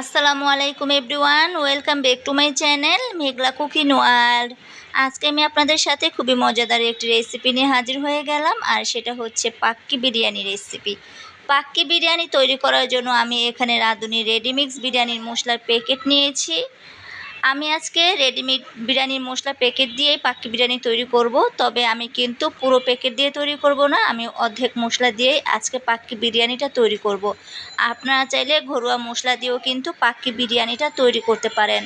আসসালামু আলাইকুম everyone, welcome back to my channel Meghla cooking world. আজকে আমি আপনাদের সাথে খুবই মজাদার একটি রেসিপি নিয়ে হাজির হয়ে গেলাম, আর সেটা হচ্ছে পাক্কি বিরিয়ানি রেসিপি পাক্কি বিরিয়ানি তৈরি করার জন্য আমি এখানে রাঁধুনি রেডিমিক্স বিরিয়ানির মশলার প্যাকেট নিয়েছি। আমি আজকে রেডিমেড বিরিয়ানির মশলা প্যাকেট দিয়েই পাখি বিরিয়ানি তৈরি করব, তবে আমি কিন্তু পুরো প্যাকেট দিয়ে তৈরি করব না, আমি অর্ধেক মশলা দিয়েই আজকে পাখি বিরিয়ানিটা তৈরি করব। আপনারা চাইলে ঘরোয়া মশলা দিয়েও কিন্তু পাখি বিরিয়ানিটা তৈরি করতে পারেন।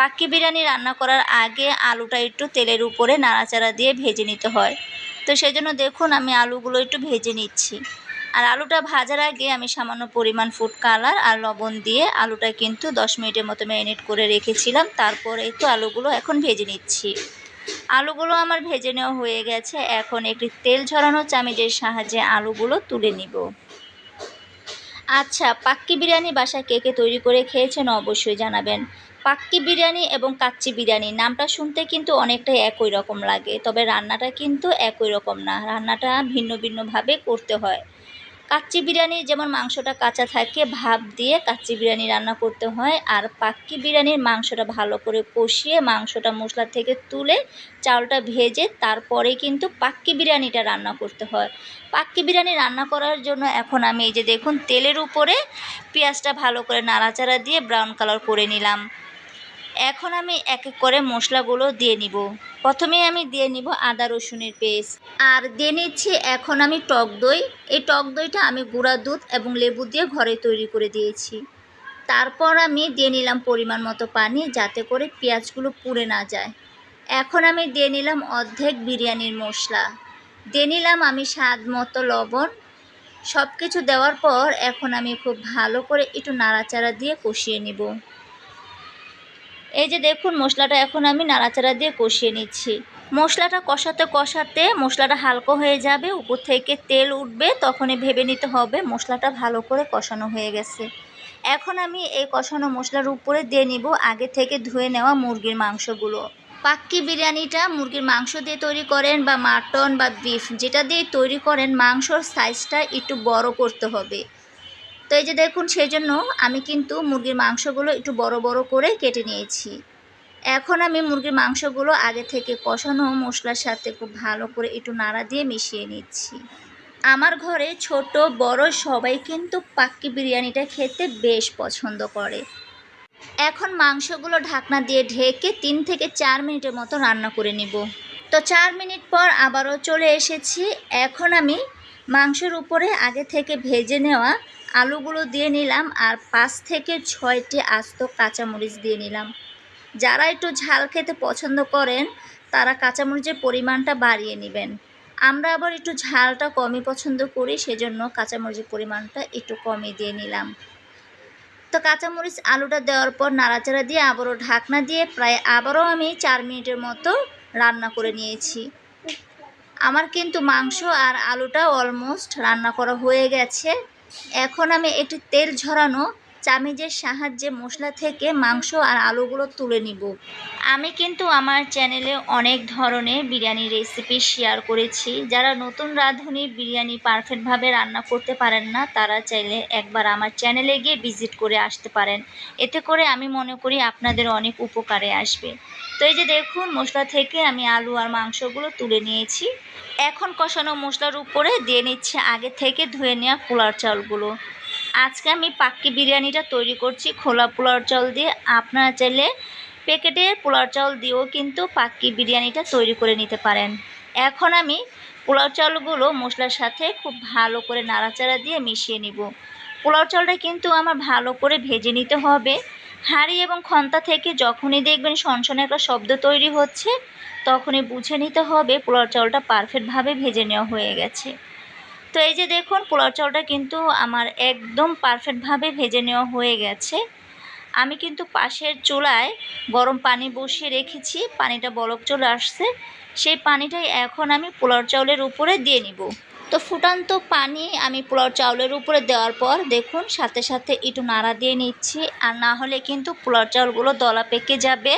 পাখি বিরিয়ানি রান্না করার আগে আলুটা একটু তেলের উপরে নাড়াচাড়া দিয়ে ভেজে নিতে হয়। তো সেই জন্য দেখুন আমি আলুগুলো একটু ভেজে নিচ্ছি। আর আলুটা ভাজার আগে আমি সামান্য পরিমাণ ফুড কালার আর লবণ দিয়ে আলুটা কিন্তু দশ মিনিটের মতো ম্যারিনেট করে রেখেছিলাম। তারপরে তো আলুগুলো এখন ভেজে নিচ্ছি। আলুগুলো আমার ভেজে নেওয়া হয়ে গেছে। এখন একটি তেল ঝরানো চামিচের সাহায্যে আলুগুলো তুলে নিব। আচ্ছা পাক্কি বিরিয়ানি বাসায় কে কে তৈরি করে খেয়েছেন অবশ্যই জানাবেন। পাক্কি বিরিয়ানি এবং কাচ্চি বিরিয়ানি নামটা শুনতে কিন্তু অনেকটাই একই রকম লাগে, তবে রান্নাটা কিন্তু একই রকম না। রান্নাটা ভিন্ন ভিন্নভাবে করতে হয়। কাচ্চি বিরিয়ানি যেমন মাংসটা কাঁচা থাকে, ভাপ দিয়ে কাচ্চি বিরিয়ানি রান্না করতে হয়। আর পাক্কি বিরিয়ানির মাংসটা ভালো করে কষিয়ে মাংসটা মশলা থেকে তুলে চাউলটা ভেজে তারপরে কিন্তু পাক্কি বিরিয়ানিটা রান্না করতে হয়। পাক্কি বিরিয়ানি রান্না করার জন্য এখন আমি এই যে দেখুন, তেলের উপরে পেঁয়াজটা ভালো করে নাড়াচাড়া দিয়ে ব্রাউন কালার করে নিলাম। এখন আমি এক এক করে মশলাগুলো দিয়ে নিব। প্রথমে আমি দিয়ে নিব আদা রসুনের পেস্ট। আর দিয়ে নিচ্ছি এখন আমি টক দই। এই টক দইটা আমি গুঁড়া দুধ এবং লেবু দিয়ে ঘরে তৈরি করে দিয়েছি। তারপর আমি দিয়ে নিলাম পরিমাণ মতো পানি যাতে করে পেঁয়াজগুলো পুড়ে না যায়। এখন আমি দিয়ে নিলাম অর্ধেক বিরিয়ানির মশলা। দিয়ে নিলাম আমি স্বাদ মতো লবণ। সব কিছু দেওয়ার পর এখন আমি খুব ভালো করে একটু নাড়াচাড়া দিয়ে কষিয়ে নিব। এই যে দেখুন, মশলাটা এখন আমি নাড়াচাড়া দিয়ে কষিয়ে নিচ্ছি। মশলাটা কষাতে কষাতে মশলাটা হালকা হয়ে যাবে, উপর থেকে তেল উঠবে, তখনই ভেবে নিতে হবে মশলাটা ভালো করে কষানো হয়ে গেছে। এখন আমি এই কষানো মশলার উপরে দিয়ে নিব আগে থেকে ধুয়ে নেওয়া মুরগির মাংসগুলো। পাক্কি বিরিয়ানিটা মুরগির মাংস দিয়ে তৈরি করেন বা মাটন বা বিফ, যেটা দিয়ে তৈরি করেন, মাংসর সাইজটা একটু বড় করতে হবে। তো এই যে দেখুন সেই জন্য আমি কিন্তু মুরগির মাংসগুলো একটু বড় বড় করে কেটে নিয়েছি। এখন আমি মুরগির মাংসগুলো আগে থেকে কষানো মশলার সাথে খুব ভালো করে একটু নাড়া দিয়ে মিশিয়ে নিচ্ছি। আমার ঘরে ছোট, বড় সবাই কিন্তু পাক্কি বিরিয়ানিটা খেতে বেশ পছন্দ করে। এখন মাংসগুলো ঢাকনা দিয়ে ঢেকে তিন থেকে চার মিনিটের মতো রান্না করে নিব। তো চার মিনিট পর আবারও চলে এসেছি। এখন আমি মাংসের উপরে আগে থেকে ভেজে নেওয়া আলুগুলো দিয়ে নিলাম আর পাঁচ থেকে ছয়টি আস্ত কাঁচামরিচ দিয়ে নিলাম। যারা একটু ঝাল খেতে পছন্দ করেন, তারা কাঁচামরিচের পরিমাণটা বাড়িয়ে নেবেন। আমরা আবার একটু ঝালটা কমই পছন্দ করি, সেজন্য কাঁচামরিচের পরিমাণটা একটু কমই দিয়ে নিলাম। তো কাঁচামরিচ আলুটা দেওয়ার পর নাড়াচাড়া দিয়ে আবারও ঢাকনা দিয়ে প্রায় আবারও আমি চার মিনিটের মতো রান্না করে নিয়েছি। আমার কিন্তু মাংস আর আলুটা অলমোস্ট রান্না করা হয়ে গেছে। এখন আমি একটু তেল ঝরানো চামিজের সাহায্যে মশলা থেকে মাংস আর আলুগুলো তুলে নিব। আমি কিন্তু আমার চ্যানেলে অনেক ধরনের বিরিয়ানি রেসিপি শেয়ার করেছি। যারা নতুন রাঁধুনি বিরিয়ানি পারফেক্টভাবে রান্না করতে পারেন না, তারা চাইলে একবার আমার চ্যানেলে গিয়ে ভিজিট করে আসতে পারেন। এতে করে আমি মনে করি আপনাদের অনেক উপকারে আসবে। তো এই যে দেখুন, মশলা থেকে আমি আলু আর মাংসগুলো তুলে নিয়েছি। এখন কষানো মশলার উপরে দিয়ে নিচ্ছে আগে থেকে ধুয়ে নেওয়া পোলার চালগুলো। আজকে আমি পাক্কি বিরিয়ানিটা তৈরি করছি খোলা পোলার চাল দিয়ে। আপনারা চাইলে প্যাকেটের পোলার চাল দিয়েও কিন্তু পাক্কি বিরিয়ানিটা তৈরি করে নিতে পারেন। এখন আমি পোলাও চালগুলো মশলার সাথে খুব ভালো করে নাড়াচাড়া দিয়ে মিশিয়ে নিব। পোলাও চালটা কিন্তু আমার ভালো করে ভেজে নিতে হবে। হাঁড়ি এবং খন্তা থেকে যখনই দেখবেন সনসনে একটা শব্দ তৈরি হচ্ছে, তখনই বুঝে নিতে হবে পোলাও চালটা পারফেক্টভাবে ভেজে নেওয়া হয়ে গেছে। তো এই যে দেখুন, পোলাও চালটা কিন্তু আমার একদম পারফেক্টভাবে ভেজে নেওয়া হয়ে গেছে। আমি কিন্তু পাশের চুলায় গরম পানি বসিয়ে রেখেছি, পানিটা বলক চলে আসছে। সেই পানিটাই এখন আমি পোলাও চাউলের উপরে দিয়ে নিব। তো ফুটান্ত পানি আমি পোলাও চাউলের উপরে দেওয়ার পর দেখুন, সাথে সাথে একটু নাড়া দিয়ে নিচ্ছি। আর না হলে কিন্তু পোলাও চাউলগুলো দলা পেকে যাবে।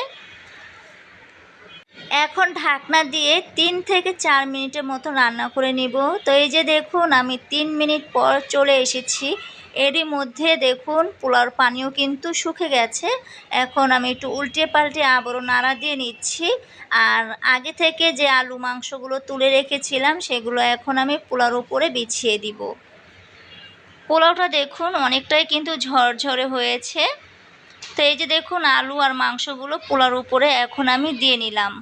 এখন ঢাকনা দিয়ে তিন থেকে চার মিনিটের মতো রান্না করে নিব। তো এই যে দেখুন, আমি তিন মিনিট পর চলে এসেছি। এরই মধ্যে দেখুন, পোলাওর পানিও কিন্তু শুকে গেছে। এখন আমি একটু উল্টে পাল্টে আবারও নাড়া দিয়ে নিচ্ছি। আর আগে থেকে যে আলু মাংসগুলো তুলে রেখেছিলাম, সেগুলো এখন আমি পোলাওর উপরে বিছিয়ে দিব। পোলাওটা দেখুন, অনেকটাই কিন্তু ঝরঝরে হয়েছে। তো এই যে দেখুন, আলু আর মাংসগুলো পোলার উপরে এখন আমি দিয়ে নিলাম।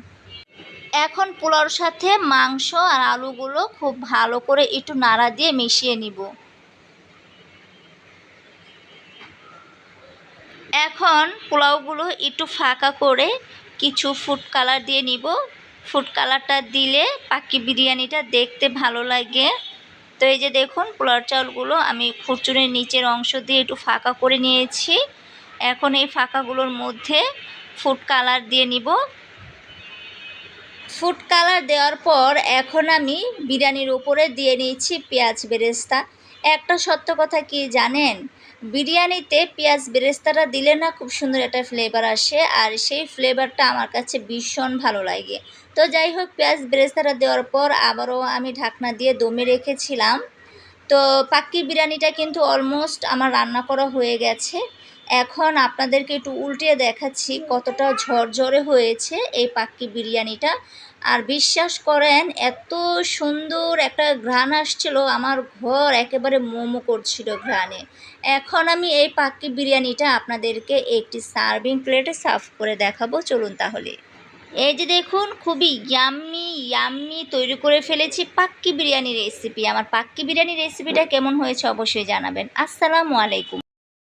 এখন পোলাওর সাথে মাংস আর আলুগুলো খুব ভালো করে একটু নাড়া দিয়ে মিশিয়ে নিব। এখন পোলাওগুলো একটু ফাঁকা করে কিছু ফুড কালার দিয়ে নিব। ফুড কালারটা দিলে পাকি বিরিয়ানিটা দেখতে ভালো লাগে। তো এই যে দেখুন পোলার চাউলগুলো আমি খুচুরের নিচের অংশ দিয়ে একটু ফাঁকা করে নিয়েছি। এখন এই ফাঁকাগুলোর মধ্যে ফুড কালার দিয়ে নিব। ফুড কালার দেওয়ার পর এখন আমি বিরিয়ানির উপরে দিয়ে নিয়েছি পেঁয়াজ বেরেস্তা। একটা সত্য কথা কি জানেন? বিরিয়ানিতে পেঁয়াজ বেরেস্তাটা দিলে না খুব সুন্দর একটা ফ্লেভার আসে আর সেই ফ্লেভারটা আমার কাছে ভীষণ ভালো লাগে। তো যাই হোক, পেঁয়াজ বেরেস্তাটা দেওয়ার পর আবারও আমি ঢাকনা দিয়ে দমে রেখেছিলাম। তো পাক্কি বিরিয়ানিটা কিন্তু অলমোস্ট আমার রান্না করা হয়ে গেছে। এখন আপনাদেরকে একটু উল্টে দেখাচ্ছি কতটা ঝরঝরে হয়েছে এই পাক্কি বিরিয়ানিটা। আর বিশ্বাস করেন, এত সুন্দর একটা ঘ্রাণ আসছিল, আমার ঘর একেবারে মোমো করছিল ঘ্রাণে। এখন আমি এই পাক্কি বিরিয়ানিটা আপনাদেরকে একটি সার্ভিং প্লেটে সার্ভ করে দেখাবো, চলুন তাহলে। এই যে দেখুন, খুবই ইয়াম্মি ইয়াম্মি তৈরি করে ফেলেছি পাক্কি বিরিয়ানি রেসিপি আমার পাক্কি বিরিয়ানি রেসিপিটা কেমন হয়েছে অবশ্যই জানাবেন। আসসালামু আলাইকুম।